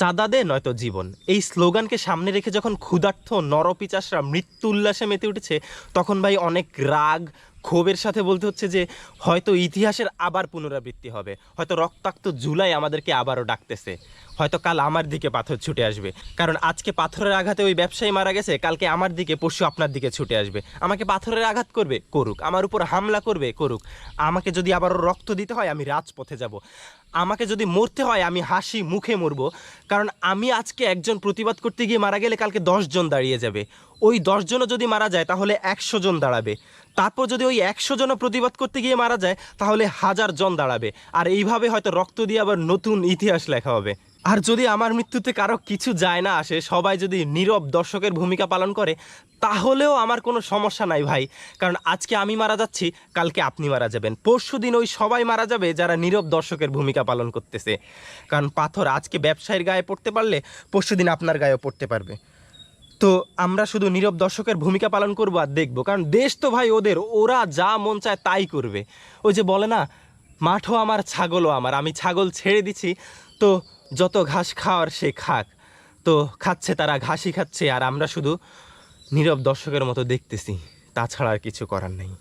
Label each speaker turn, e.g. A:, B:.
A: চাঁদা দে নয়তো জীবন। এই স্লোগানকে সামনে রেখে যখন ক্ষুধার্থ নরপিচাসরা মৃত্যু উল্লাসে মেতে উঠেছে, তখন ভাই অনেক রাগ ক্ষোভের সাথে বলতে হচ্ছে যে, হয়তো ইতিহাসের আবার পুনরাবৃত্তি হবে। হয়তো রক্তাক্ত জুলাই আমাদেরকে আবারও ডাকতেছে। হয়তো কাল আমার দিকে পাথর ছুটে আসবে। কারণ আজকে পাথরের আঘাতে ওই ব্যবসায়ী মারা গেছে, কালকে আমার দিকে পশু আপনার দিকে ছুটে আসবে। আমাকে পাথরের আঘাত করবে, করুক। আমার উপর হামলা করবে, করুক। আমাকে যদি আবারও রক্ত দিতে হয়, আমি রাজপথে যাব। আমাকে যদি মরতে হয়, আমি হাসি মুখে মরবো। কারণ আমি আজকে একজন প্রতিবাদ করতে গিয়ে মারা গেলে কালকে জন দাঁড়িয়ে যাবে। ওই দশজনও যদি মারা যায়, তাহলে একশো জন দাঁড়াবে। তারপর যদি ওই একশো জনও প্রতিবাদ করতে গিয়ে মারা যায়, তাহলে হাজার জন দাঁড়াবে। আর এইভাবে হয়তো রক্ত দিয়ে আবার নতুন ইতিহাস লেখা হবে। আর যদি আমার মৃত্যুতে কারও কিছু যায় না আসে, সবাই যদি নীরব দর্শকের ভূমিকা পালন করে, তাহলেও আমার কোনো সমস্যা নাই ভাই। কারণ আজকে আমি মারা যাচ্ছি, কালকে আপনি মারা যাবেন। পরশু দিন ওই সবাই মারা যাবে যারা নীরব দর্শকের ভূমিকা পালন করতেছে। কারণ পাথর আজকে ব্যবসায়ীর গায়ে পড়তে পারলে, পরশু দিন আপনার গায়েও পড়তে পারবে। তো আমরা শুধু নীরব দর্শকের ভূমিকা পালন করব আর দেখব। কারণ দেশ তো ভাই ওদের, ওরা যা মন চায় তাই করবে। ওই যে বলে না, মাঠও আমার, ছাগলও আমার, আমি ছাগল ছেড়ে দিছি, তো যত ঘাস খাওয়ার সে খাক, তো খাচ্ছে তারা ঘাসই খাচ্ছে, আর আমরা শুধু নীরব দর্শকের মতো দেখতেছি, তাছাড়া আর কিছু করার নেই।